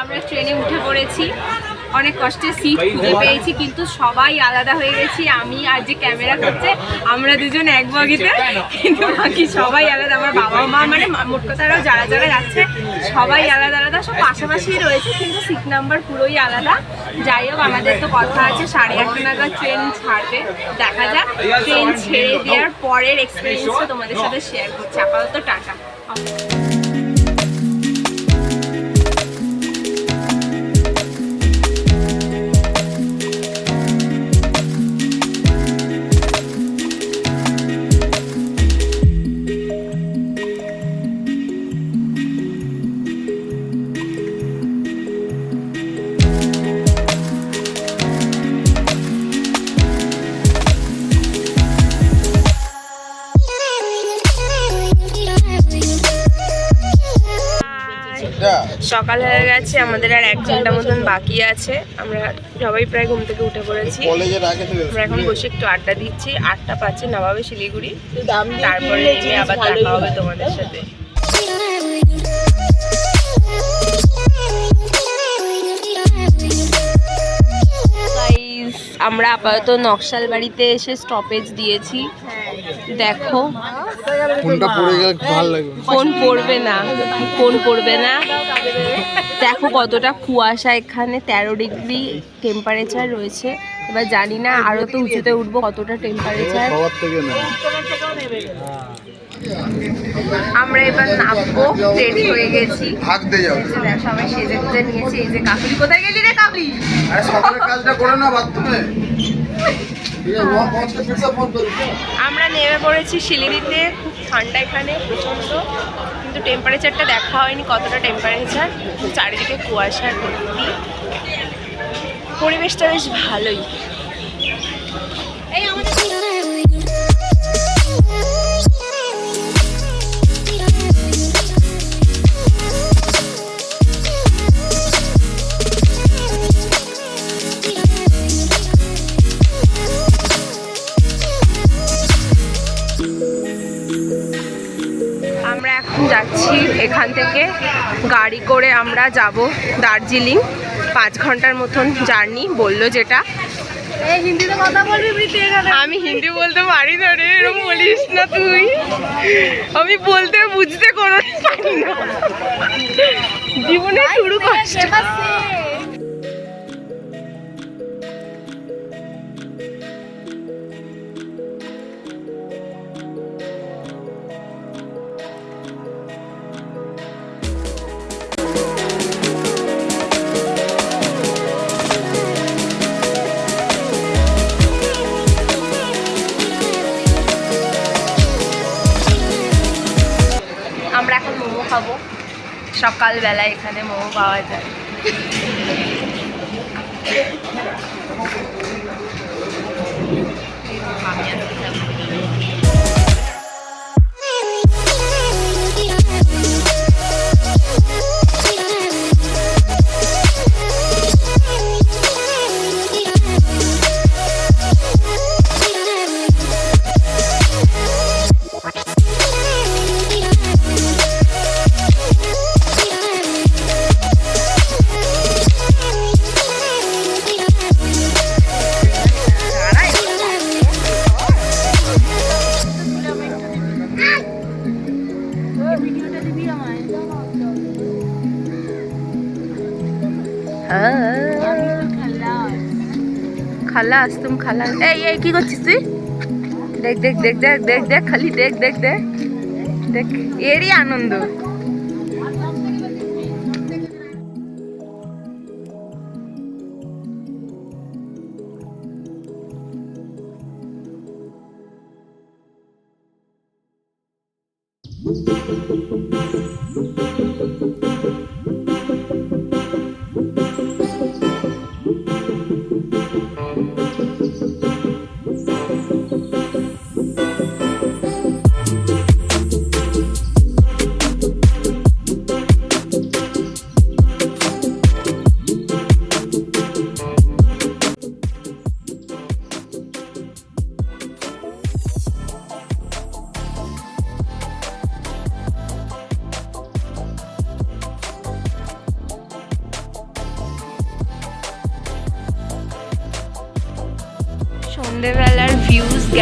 আমরা ট্রেনে উঠে পড়েছি। অনেক কষ্টে সিট খুঁজে পেয়েছি, কিন্তু সবাই আলাদা হয়ে গেছি। আমি আর যে ক্যামেরা করছে, আমরা দুজন এক বগিতে, কিন্তু বাকি সবাই আলাদা। আমার বাবা মা মানে মোট কথা আরও যারা যারা যাচ্ছে, সবাই আলাদা আলাদা। সব পাশাপাশি রয়েছে, কিন্তু সিট নাম্বার পুরোই আলাদা। যাই হোক, আমাদের তো কথা আছে, সাড়ে আটটা নাগাদ ট্রেন ছাড়বে। দেখা যাক, ট্রেন ছেড়ে দেওয়ার পরের এক্সপিরিয়েন্সটা তোমাদের সাথে শেয়ার করছি। আপাতত টাটা। সকাল হয়ে গেছে আমাদের আর এক ঘণ্টা মতন বাকি আছে। আমরা সবাই প্রায় ঘুম থেকে উঠে পড়েছি। আমরা এখন বসে একটু আড্ডা দিচ্ছি। আটটা পাচ্ছে নামাবে শিলিগুড়ি। তারপরে আবার দেখা হবে তোমাদের সাথে। আমরা আপাতত নকশাল বাড়িতে এসে স্টপেজ দিয়েছি। দেখো। ফোনটা পড়ে গেলে ভালো লাগবে। ফোন পড়বে না। ফোন পড়বে না। দেখো কতটা কুয়াশা এখানে তেরো ডিগ্রি টেম্পারেচার রয়েছে। এবার জানি না আরও তো উঁচুতে উঠবো কতটা টেম্পারেচার আমরা এবার নামবো রেডি হয়ে গেছি। ভাগ দিয়ে যাও সবাই সেজে গুজে নিয়েছে এই যে কাকুলি। কোথায় গেলি রে কাকুলি? আরে সকালের কাজটা করে না বাথরুমে। আমরা নেমে পড়েছি শিলিগুড়িতে খুব ঠান্ডা এখানে প্রচণ্ড। কিন্তু টেম্পারেচারটা দেখা হয়নি কতটা টেম্পারেচার চারিদিকে কুয়াশার ভর্তি পরিবেশটা বেশ ভালোই। এখন যাচ্ছি এখান থেকে। গাড়ি করে আমরা যাব দার্জিলিং। পাঁচ ঘণ্টার মতন জার্নি বলল যেটা। আমি হিন্দি বলতে পারি না রে এরকম বলিস না তুই। আমি বলতে বুঝতে কোনো পারি না। জীবনে শুরু কষ্ট। সকালবেলা এখানে মোমো পাওয়া যায়। খালাস তুমি খালাস এই এই কি করছিস তুই দেখ দেখ দেখ দেখ দেখ দেখ খালি দেখ দেখ দেখ দেখ এরই আনন্দ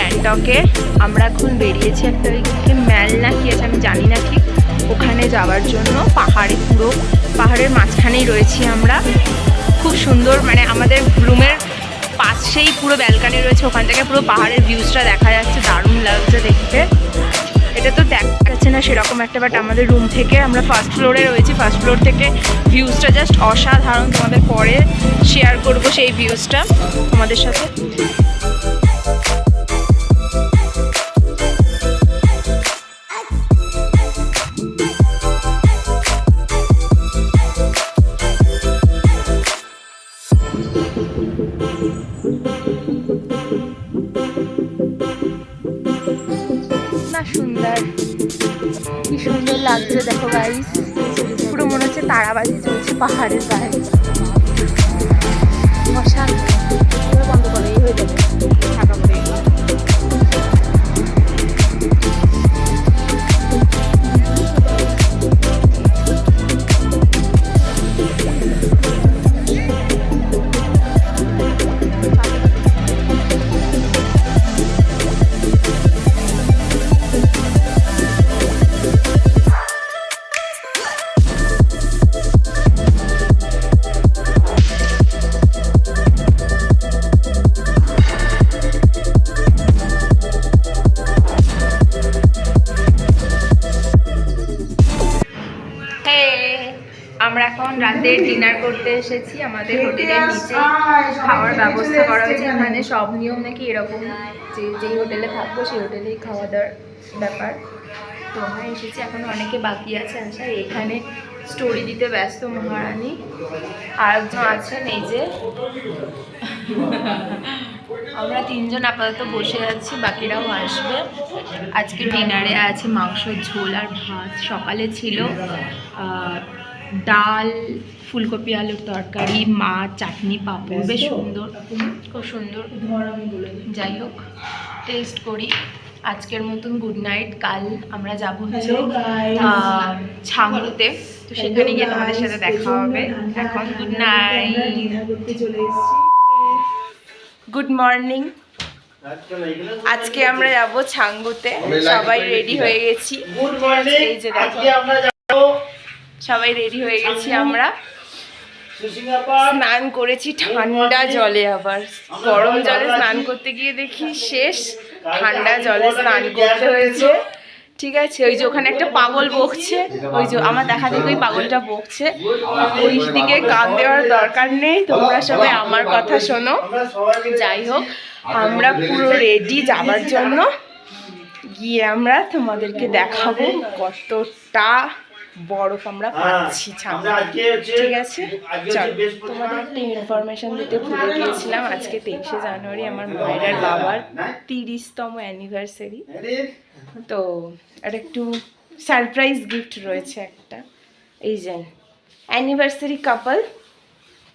ভিউজ গ্যাংটকের আমরা এখন বেরিয়েছি একটা ওইদিকে ম্যাল না কি আছে আমি জানি না ঠিক। ওখানে যাওয়ার জন্য পাহাড়ে পুরো, পাহাড়ের মাঝখানেই রয়েছি আমরা। খুব সুন্দর মানে আমাদের রুমের পাশেই পুরো ব্যালকানি রয়েছে। ওখান থেকে পুরো পাহাড়ের ভিউজটা দেখা যাচ্ছে, দারুণ লাগছে দেখতে। এটা তো দেখা যাচ্ছে না সেরকম একটা বাট আমাদের রুম থেকে আমরা ফার্স্ট ফ্লোরে রয়েছি। ফার্স্ট ফ্লোর থেকে ভিউজটা জাস্ট অসাধারণ তোমাদের পরে শেয়ার করব সেই ভিউজটা তোমাদের সাথে। লাগছে দেখো গাইস পুরো মনে হচ্ছে তারাবাজি চলছে পাহাড়ের গায়ে অসাধারণ Hey! আমরা এখন রাতে ডিনার করতে এসেছি, আমাদের হোটেলের নিচে খাওয়ার ব্যবস্থা করা হয়েছে এখানে সব নিয়ম নাকি এরকম যে, যেই হোটেলে থাকব, সেই হোটেলেই খাওয়া দাওয়ার ব্যাপার তো আমরা এসেছি, এখন অনেকে বাকি আছে আসার এখানে স্টোরি দিতে ব্যস্ত মহারানী। আর একজন আছেন, এই যে। আমরা তিনজন আপাতত বসে আছি, বাকিরাও আসবে। আজকে ডিনারে আছে মাংসর ঝোল আর ভাত। সকালে ছিল ডাল, ফুলকপি, আলুর তরকারি, মাছ, চাটনি, পাঁপড়। বেশ সুন্দর। খুব সুন্দর। যাই হোক টেস্ট করি। আজকের মতন গুড নাইট কাল আমরা যাব হচ্ছে আহ, ছাংরুতে তো সেখানে গিয়ে তোমাদের সাথে দেখা হবে। এখন গুড নাইট গুড মর্নিং আজকে আমরা যাব ছাঙ্গুতে সবাই রেডি হয়ে গেছি। সবাই রেডি হয়ে গেছি আমরা। স্নান করেছি ঠান্ডা জলে আবার। গরম জলে স্নান করতে গিয়ে দেখি শেষ। ঠান্ডা জলে স্নান করতে হয়েছে। ঠিক আছে ওই যে ওখানে একটা পাগল বকছে। ওই যে আমার দেখা দেখে ওই পাগলটা বকছে। ওই দিকে কান দেওয়ার দরকার নেই তোমরা সবাই আমার কথা শোনো। যাই হোক আমরা পুরো রেডি যাবার জন্য। গিয়ে আমরা তোমাদেরকে দেখাবো কতটা বরফ আমরা পাচ্ছি ছাড়া। ঠিক আছে? চল তোমাদের একটা ইনফরমেশন দিতে ভুলে গিয়েছিলাম। আজকে তেইশে জানুয়ারি আমার মায়ের আর বাবার তিরিশতম অ্যানিভার্সারি তো আর একটু সারপ্রাইজ গিফট রয়েছে একটা। এই যে অ্যানিভার্সারি কাপল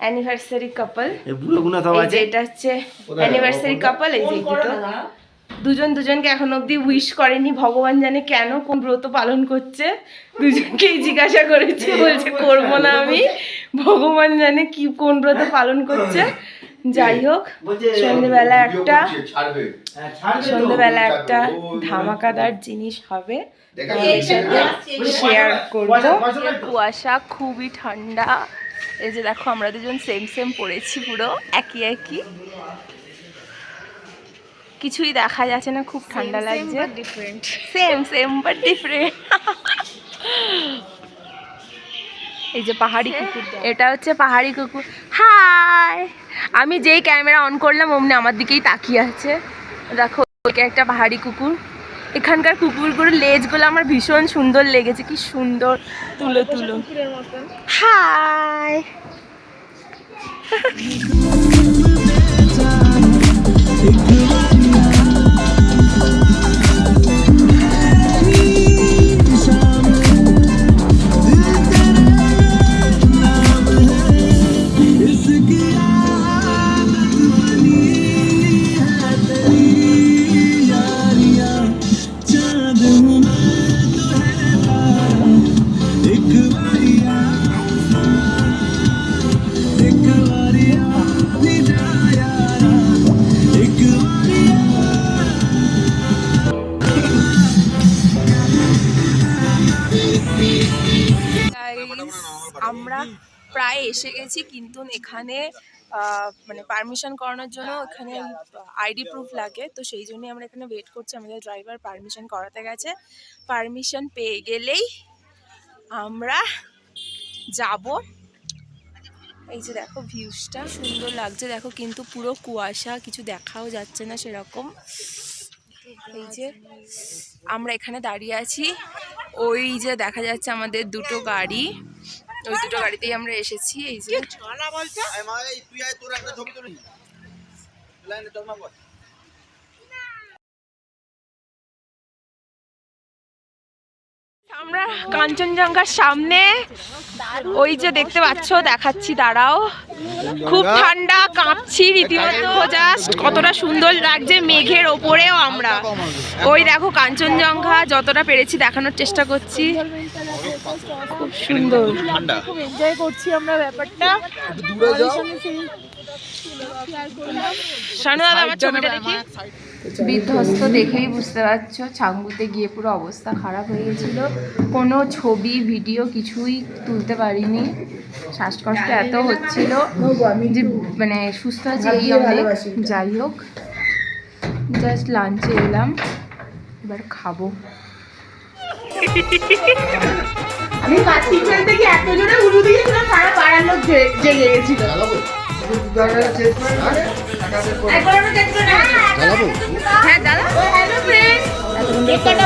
অ্যানিভার্সারি কাপল এটা হচ্ছে অ্যানিভার্সারি কাপল এই যে এই দুটো। দুজন দুজনকে এখন অবধি উইশ করেনি ভগবান জানে কেন কোন ব্রত পালন করছে। দুজনকেই জিজ্ঞাসা করেছি বলছে করব না আমি? ভগবান জানে কি কোন ব্রত পালন করছে। যাই হোক সন্ধেবেলা একটা সন্ধেবেলা একটা ধামাকাদার জিনিস হবে। সাথে শেয়ার করব। কুয়াশা খুবই ঠান্ডা। এই যে দেখো আমরা দুজন সেম সেম পড়েছি পুরো। একই একই। কিছুই দেখা যাচ্ছে না খুব ঠান্ডা লাগছে। Different same same but different এই যে পাহাড়ি কুকুর এটা হচ্ছে পাহাড়ি কুকুর। হাই আমি যেই ক্যামেরা অন করলাম অমনি আমার দিকেই তাকিয়ে আছে। দেখো ওকে একটা পাহাড়ি কুকুর। এখানকার কুকুরগুলোর লেজগুলো আমার ভীষণ সুন্দর লেগেছে কি সুন্দর। তুলো তুলো। Hi এসে গেছি, কিন্তু এখানে মানে পারমিশন করানোর জন্য এখানে আইডি প্রুফ লাগে। তো সেই জন্যই আমরা এখানে ওয়েট করছি, আমাদের ড্রাইভার পারমিশন করাতে গেছে। পারমিশন পেয়ে গেলেই আমরা যাব। এই যে দেখো ভিউজটা সুন্দর লাগছে। দেখো কিন্তু পুরো কুয়াশা, কিছু দেখাও যাচ্ছে না সেরকম। এই যে আমরা এখানে দাঁড়িয়ে আছি। ওই যে দেখা যাচ্ছে আমাদের দুটো গাড়ি। ওই দুটো গাড়িতেই আমরা এসেছি এই যে। তুই আয় তোর একটা ছবি তুলি। লাইনে তোর মা বল। আমরা কাঞ্চনজঙ্ঘার সামনে ওই যে দেখতে পাচ্ছ দেখাচ্ছি দাঁড়াও। খুব ঠান্ডা কাঁপছি রীতিমতো জাস্ট কতটা সুন্দর লাগছে মেঘের ওপরেও আমরা। ওই দেখো কাঞ্চনজঙ্ঘা যতটা পেরেছি দেখানোর চেষ্টা করছি। খুব সুন্দর। খুব এনজয় করছি আমরা ব্যাপারটা। বিধ্বস্ত দেখেই বুঝতে পারছ ছাঙ্গুতে গিয়ে পুরো অবস্থা খারাপ হয়ে গেছিল। কোনো ছবি ভিডিও কিছুই তুলতে পারিনি। শ্বাসকষ্ট এত হচ্ছিল যে মানে সুস্থ আছে এই অনেক। যাই হোক জাস্ট লাঞ্চে এলাম। এবার খাব। আমি কার্তিক থেকে এত জোরে উড়ু দিয়েছিলাম সারা পাড়ার লোক জেগে গেছিল। হ্যাঁ দাদা হ্যালো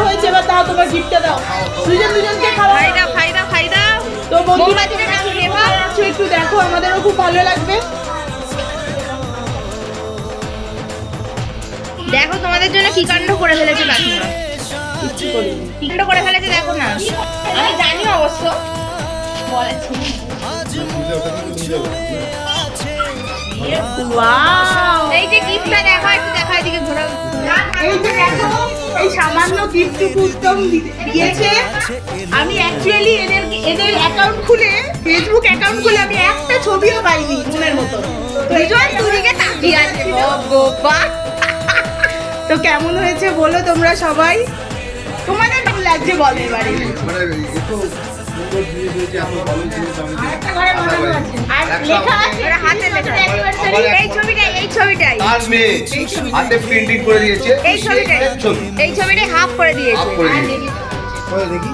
হয়েছে এবার তাও তোমার গিফটটা দাও। দুজন দুজনকে খাওয়া তো বন্ধুরা আছো একটু দেখো আমাদেরও খুব ভালো লাগবে। দেখো তোমাদের জন্য কি কাণ্ড করে ফেলেছে কাকিমা। কিচ্ছু করিনি কি করে ফেলেছে দেখো না। আমি জানি অবশ্য। বলেছি। এই যে গিফটটা দেখো একটু দেখা এদিকে ঘোরা এই যে দেখো এই সামান্য গিফটটুকু উত্তম দিয়েছে। আমি অ্যাকচুয়ালি এদের এদের অ্যাকাউন্ট খুলে ফেসবুক অ্যাকাউন্ট খুলে আমি একটা ছবিও পাইনি মনের মতো। তো এই দুজন দুদিকে তাকিয়ে আছে। গোপা তো কেমন হয়েছে বলো তোমরা সবাই? তোমাদের কেমন লাগছে বলো এবারে মানে আবার এই ছবিটাই এই ছবিটাই তার মেয়ে হাতে প্রিন্টিং করে দিয়েছে। এই ছবিটাই। সেই ছবি। এই ছবিটাই হাফ করে দিয়েছে। দেখি।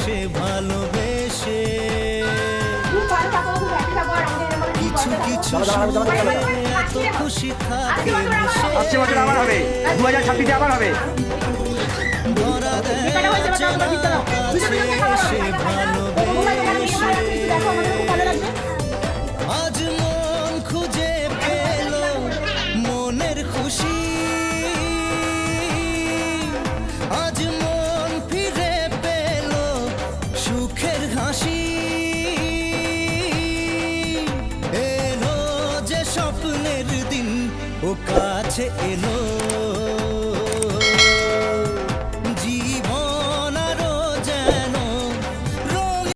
সে ভালোবেসে কিছু কিছু আসছে বছর আবার হবে দু হাজার ছাব্বিশে আবার হবে ভালোবেসে